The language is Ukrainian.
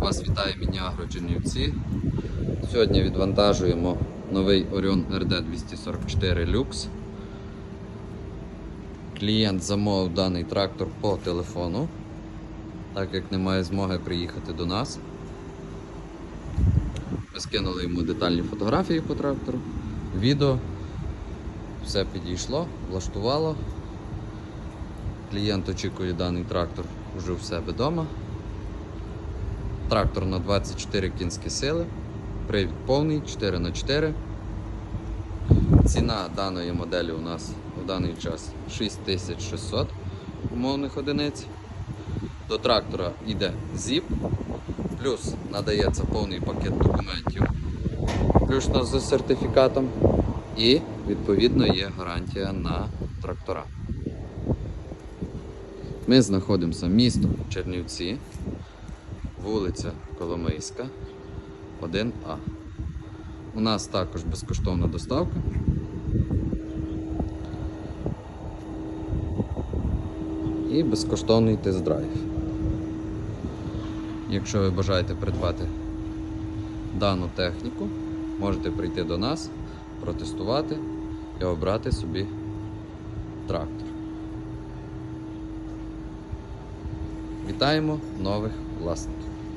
Вас вітає Мініагро Чернівці. Сьогодні відвантажуємо новий Orion RD 244 Lux. Клієнт замовив даний трактор по телефону, так як немає змоги приїхати до нас. Ми скинули йому детальні фотографії по трактору, відео. Все підійшло, влаштувало. Клієнт очікує даний трактор вже в себе вдома. Трактор на 24 кінські сили, привід повний 4х4. Ціна даної моделі у нас у даний час 6600 умовних одиниць. До трактора йде ZIP, плюс надається повний пакет документів, включно з сертифікатом, і відповідно є гарантія на трактора. Ми знаходимося місто Чернівці, вулиця Коломийська, 1А. У нас також безкоштовна доставка. І безкоштовний тест-драйв. Якщо ви бажаєте придбати дану техніку, можете прийти до нас, протестувати і обрати собі трактор. Вітаємо нових власників!